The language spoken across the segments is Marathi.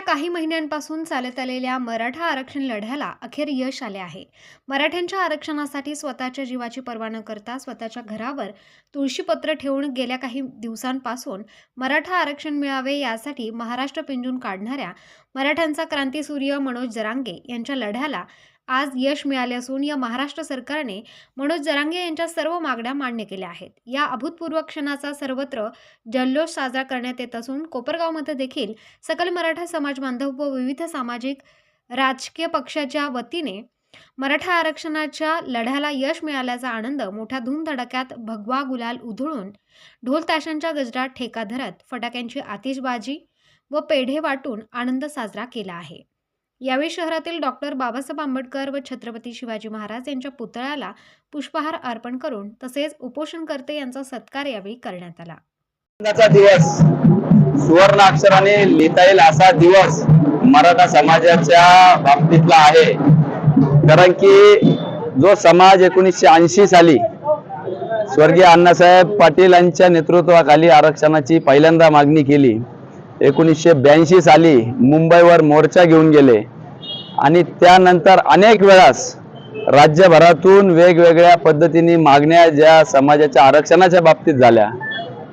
काही महिन्यांपासून चालत आलेल्या मराठा आरक्षण लढ्याला अखेर यश आले आहे. मराठ्यांच्या आरक्षणासाठी स्वतःच्या जीवाची पर्वा न करता स्वतःच्या घरावर तुळशीपत्र ठेवून गेल्या काही दिवसांपासून मराठा आरक्षण मिळावे यासाठी महाराष्ट्र पिंजून काढणाऱ्या मराठ्यांचा क्रांतीसूर्य मनोज जरांगे यांच्या लढ्याला आज यश मिळाले असून या महाराष्ट्र सरकारने मनोज जरांगे यांच्या सर्व मागण्या मान्य केल्या आहेत. या अभूतपूर्व क्षणाचा सर्वत्र जल्लोष साजरा करण्यात येत असून कोपरगावमध्ये देखील सकल मराठा समाज बांधव व विविध सामाजिक राजकीय पक्षाच्या वतीने मराठा आरक्षणाच्या लढ्याला यश मिळाल्याचा आनंद मोठ्या धूमधडक्यात भगवा गुलाल उधळून ढोल ताशांच्या गजरात ठेका धरत फटाक्यांची आतिषबाजी व पेढे वाटून आनंद साजरा केला आहे. यावेळी शहरातील डॉक्टर बाबासाहेब आंबेडकर व छत्रपती शिवाजी महाराज यांच्या पुतळ्याला पुष्पहार अर्पण करून तसेच उपोषणकर्ते यांचा सत्कार यावेळी करण्यात आला. दिवस. सुवर्ण अक्षराने लिहिता येईल असा दिवस मराठा समाजाच्या बाबतीतला आहे. कारण की जो समाज एकोणीसशे ऐंशी साली स्वर्गीय अण्णासाहेब पाटील यांच्या नेतृत्वाखाली आरक्षणाची पहिल्यांदा मागणी केली एकोणीसशे ब्याऐंशी साली मुंबईवर मोर्चा घेऊन गेले. आणि त्यानंतर अनेक वेळास राज्यभरातून वेगवेगळ्या पद्धतीने मागण्या ज्या समाजाच्या आरक्षणाच्या बाबतीत झाल्या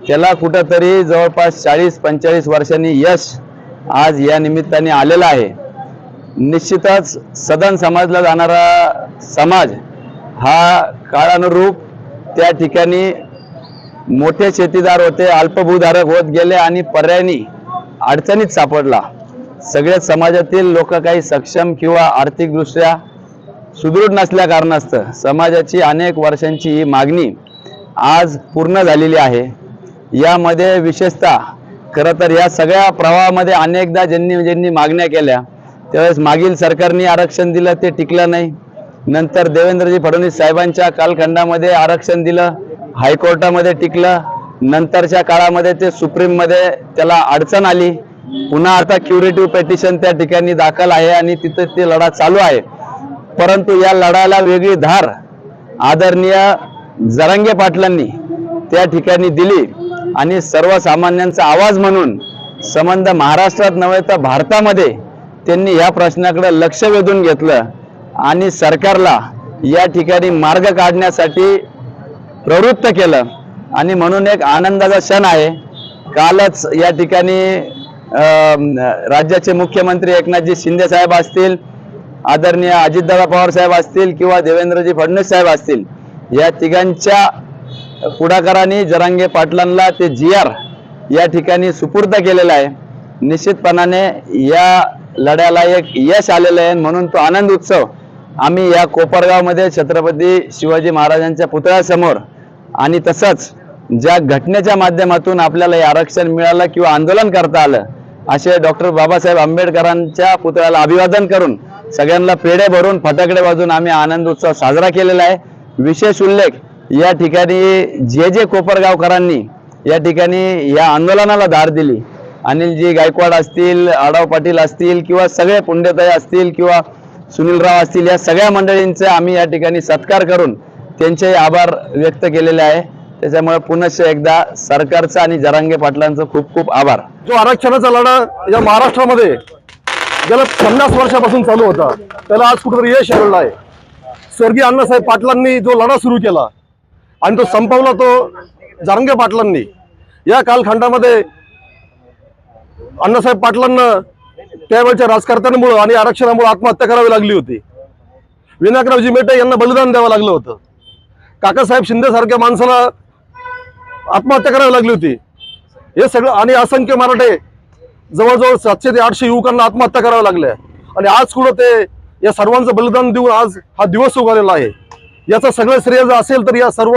त्याला कुठंतरी जवळपास चाळीस पंचेचाळीस वर्षांनी यश आज या निमित्ताने आलेलं आहे. निश्चितच सदन समजला जाणारा समाज हा काळानुरूप त्या ठिकाणी मोठे शेतीदार होते अल्पभूधारक होत गेले आणि पर्यायी अडचणीत सापडला. सगळ्या समाजातील लोक काही सक्षम किंवा आर्थिकदृष्ट्या सुदृढ नसल्या कारणास्तव समाजाची अनेक वर्षांची ही मागणी आज पूर्ण झालेली आहे. यामध्ये विशेषतः खरं तर या सगळ्या प्रवाहामध्ये अनेकदा ज्यांनी ज्यांनी मागण्या केल्या त्यावेळेस मागील सरकारने आरक्षण दिलं ते टिकलं नाही. नंतर देवेंद्रजी फडणवीस साहेबांच्या कालखंडामध्ये आरक्षण दिलं हायकोर्टामध्ये टिकलं. नंतरच्या काळामध्ये ते सुप्रीममध्ये त्याला अडचण आली. पुन्हा आता क्युरेटिव्ह पेटिशन त्या ठिकाणी दाखल आहे आणि तिथं ती लढा चालू आहे. परंतु या लढायला वेगळी धार आदरणीय जरांगे पाटलांनी त्या ठिकाणी दिली आणि सर्वसामान्यांचा आवाज म्हणून संबंध महाराष्ट्रात नव्हे तर भारतामध्ये त्यांनी या प्रश्नाकडे लक्ष वेधून घेतलं आणि सरकारला या ठिकाणी मार्ग काढण्यासाठी प्रवृत्त केलं. आणि म्हणून एक आनंदाचा क्षण आहे. कालच या ठिकाणी राज्याचे मुख्यमंत्री एकनाथजी शिंदे साहेब असतील आदरणीय अजितदादा पवार साहेब असतील किंवा देवेंद्रजी फडणवीस साहेब असतील या तिघांच्या पुढाकाराने जरांगे पाटलांना ते जी आर या ठिकाणी सुपूर्द केलेला आहे. निश्चितपणाने या लढ्याला एक यश आलेलं आहे म्हणून तो आनंद उत्सव आम्ही या कोपरगावमध्ये छत्रपती शिवाजी महाराजांच्या पुतळ्यासमोर आणि तसंच ज्या घटनेच्या माध्यमातून आपल्याला हे आरक्षण मिळालं किंवा आंदोलन करता आलं असे डॉक्टर बाबासाहेब आंबेडकरांच्या पुतळ्याला अभिवादन करून सगळ्यांना पेढे भरून फटाकडे वाजून आम्ही आनंद उत्सव साजरा केलेला आहे. विशेष उल्लेख या ठिकाणी जे जे कोपरगावकरांनी या ठिकाणी या आंदोलनाला धार दिली. अनिलजी गायकवाड असतील आडाव पाटील असतील किंवा सगळे पुंडेताई असतील किंवा सुनीलराव असतील या सगळ्या मंडळींचे आम्ही या ठिकाणी सत्कार करून त्यांचे आभार व्यक्त केलेले आहे. त्याच्यामुळे पुनश्च एकदा सरकारचं आणि जरांगे पाटलांचं खूप खूप आभार. जो आरक्षणाचा लढा या महाराष्ट्रामध्ये गेल्या पन्नास वर्षापासून चालू होता त्याला आज कुठेतरी यश आलेलं आहे. स्वर्गीय अण्णासाहेब पाटलांनी जो लढा सुरू केला आणि तो संपवला तो जारंगे पाटलांनी या कालखंडामध्ये अण्णासाहेब पाटलांना त्यावेळच्या राजकारत्यांमुळं आणि आरक्षणामुळे आत्महत्या करावी लागली होती. विनायकरावजी मेटे यांना बलिदान द्यावं लागलं होतं. काकासाहेब शिंदेसारख्या माणसाला आत्महत्या करावी लागली होती. हे सगळं आणि असंख्य मराठे जवळजवळ सातशे ते आठशे युवकांना आत्महत्या कराव्या लागल्या. आणि आज कुठं ते या सर्वांचं बलिदान देऊन आज हा दिवस उभारलेला आहे. याचं सगळं श्रेय जर असेल तर या सर्व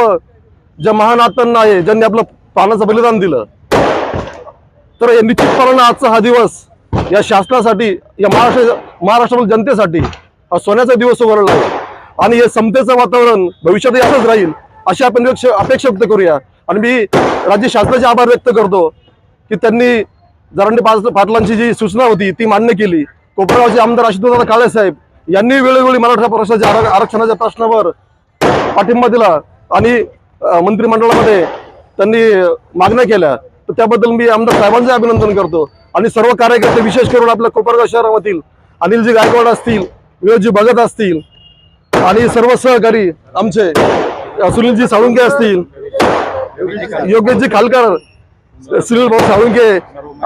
ज्या महान आहे ज्यांनी आपलं पानाचं बलिदान दिलं. तर हे निश्चितपणानं आजचा हा दिवस या शासनासाठी या महाराष्ट्र महाराष्ट्रातील जनतेसाठी हा सोन्याचा दिवस उभारलेला आहे. आणि हे समतेचं वातावरण भविष्यातही असंच राहील अशी आपण अपेक्षा व्यक्त करूया. आणि मी राज्य शासनाचे आभार व्यक्त करतो की त्यांनी जरांडे पाटलांची जी सूचना होती ती मान्य केली. कोपरगावचे आमदार आशुतोष काळे साहेब यांनी वेळोवेळी मराठा प्रश्नाच्या आरक्षणाच्या प्रश्नावर पाठिंबा दिला आणि मंत्रिमंडळामध्ये त्यांनी मागण्या केल्या. तर त्याबद्दल मी आमदार साहेबांचे अभिनंदन करतो. आणि सर्व कार्यकर्ते विशेष करून आपल्या कोपरगाव शहरामधील अनिलजी गायकवाड असतील विनोदजी भगत असतील आणि सर्व सहकारी आमचे सुनीलजी साळुंके असतील योगेशजी खालकर सुनील भाऊ साळुंके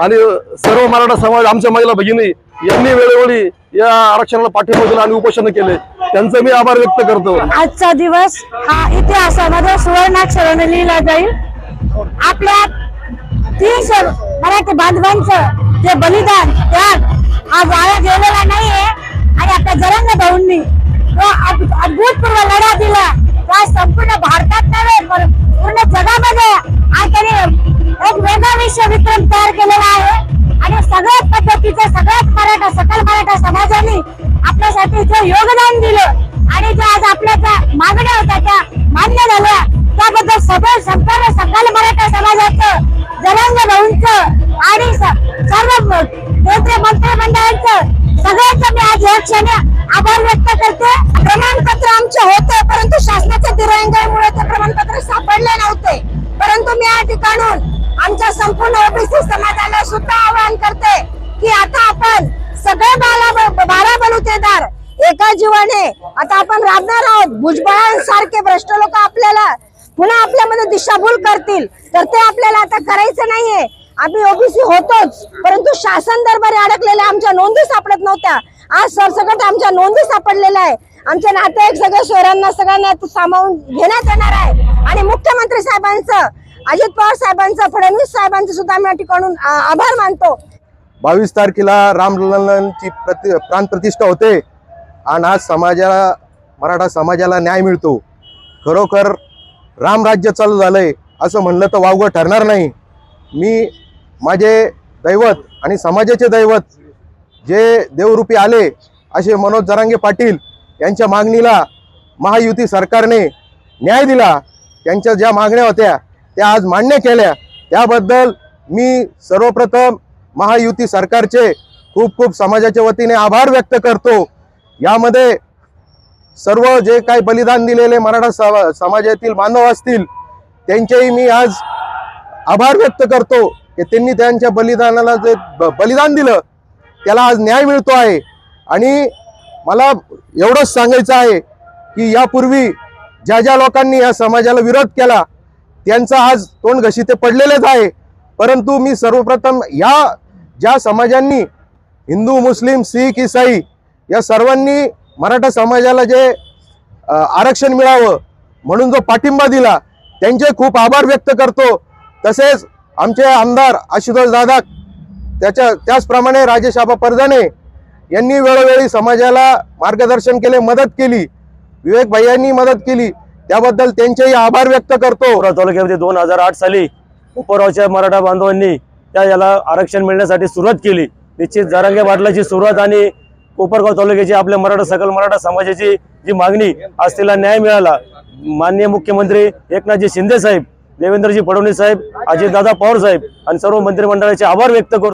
आणि सर्व मराठा समाज आमच्या महिला भगिनी यांनी वेळोवेळी या आरक्षणाला पाठिंबा दिला आणि उपोषण केले. त्यांचं मी आभार व्यक्त करतो. आजचा दिवस हा इतिहासामध्ये सुवर्णाक्षराने लिहिला जाईल. आपल्या तीस मराठी बांधवांचं जे बलिदान त्याग हा वाया गेलेला नाहीये. आणि आपल्या जरंग भाऊंनी जो अभूतपूर्व लढा दिला त्या संपूर्ण भारतात नव्हे केलेला आहे. आणि सगळ्याच पद्धतीचे सगळ्याच मराठा सकल मराठा समाजाने आपल्यासाठी जे योगदान दिलं आणि जे आज आपल्या मागण्या होत्या त्या मान्य झाल्या त्याबद्दल सगळं संपूर्ण सकल मराठा समाजाचं जनांग भाऊंचं आणि सर्व म- केंद्रीय मंत्रिमंडळाचं सगळ्यांचं मी आज या क्षणी आभार व्यक्त करते. प्रमाणपत्र आमचे होते परंतु शासनाच्या दिरंगाईमुळे ते प्रमाणपत्र सापडले नव्हते. परंतु मी या ठिकाणून आमच्या संपूर्ण ओबीसी समाजाला सुद्धा आवाहन करते की आता आपण सगळे बाला बारा बलुतेदार एका जीवाने. आता आपण राबणार आहोत. भुजबळांसारखे भ्रष्ट लोक आपल्याला पुन्हा आपल्यामध्ये दिशाभूल करतील. तर ते आपल्याला आता करायचं नाहीये. आम्ही ओबीसी होतोच परंतु शासन दरबारी अडकलेल्या आमच्या नोंदी सापडत नव्हत्या. आज सरसकट आमच्या नोंदी सापडलेल्या आहे. आमचे नातेवाईक सगळ्या शहरांना सगळ्यांना सामावून घेण्यात येणार आहे. आणि मुख्यमंत्री साहेबांचं अजित पवार साहेबांचं फडणवीस साहेबांचं सुद्धा आम्ही या ठिकाणून आभार मानतो. बावीस तारखेला रामलल्लांची प्रति प्राणप्रतिष्ठा होते आणि आज समाजाला मराठा समाजाला न्याय मिळतो. खरोखर रामराज्य चालू झालंय असं म्हणलं तर वावगं ठरणार नाही. मी माझे दैवत आणि समाजाचे दैवत जे देवरूपी आले असे मनोज जरांगे पाटील यांच्या मागणीला महायुती सरकारने न्याय दिला. त्यांच्या ज्या मागण्या होत्या त्या आज मान्य केल्या. त्याबद्दल मी सर्वप्रथम महायुती सरकारचे खूप खूप समाजाच्या वतीने आभार व्यक्त करतो. यामध्ये सर्व जे काही बलिदान दिलेले मराठा समाजातील बांधव असतील त्यांचेही मी आज आभार व्यक्त करतो की त्यांनी त्यांच्या बलिदानाला जे ब- बलिदान दिलं त्याला आज न्याय मिळतो आहे. आणि मला एवढंच सांगायचं आहे की यापूर्वी ज्या ज्या लोकांनी या समाजाला विरोध केला त्यांचा आज तोंड घशी ते पडलेलेच आहे. परंतु मी सर्वप्रथम या ज्या समाजांनी हिंदू मुस्लिम सिख इसाई या सर्वांनी मराठा समाजाला जे आरक्षण मिळावं म्हणून जो पाठिंबा दिला त्यांचे खूप आभार व्यक्त करतो. तसेच आमचे आमदार आशुतोष दादा त्याच्या त्याचप्रमाणे राजेश आबा परदाने यांनी वेळोवेळी समाजाला मार्गदर्शन केले मदत केली. विवेक भैयांनी मदत केली. त्याबद्दल त्यांचेही आभार व्यक्त करतो. तालुक्यामध्ये दोन हजार आठ साली उपरावच्या मराठा बांधवांनी त्या याला आरक्षण मिळण्यासाठी सुरुवात केली. निश्चित जारांगे बाटलाची सुरुवात आणि कोपरगाव तालुक्याची आपल्या मराठा सकल मराठा समाजाची जी मागणी आज तिला न्याय मिळाला. माननीय मुख्यमंत्री एकनाथजी शिंदे साहेब देवेंद्रजी फडणवीस साहेब अजितदादा पवार साहेब आणि सर्व मंत्रिमंडळाचे आभार व्यक्त करतो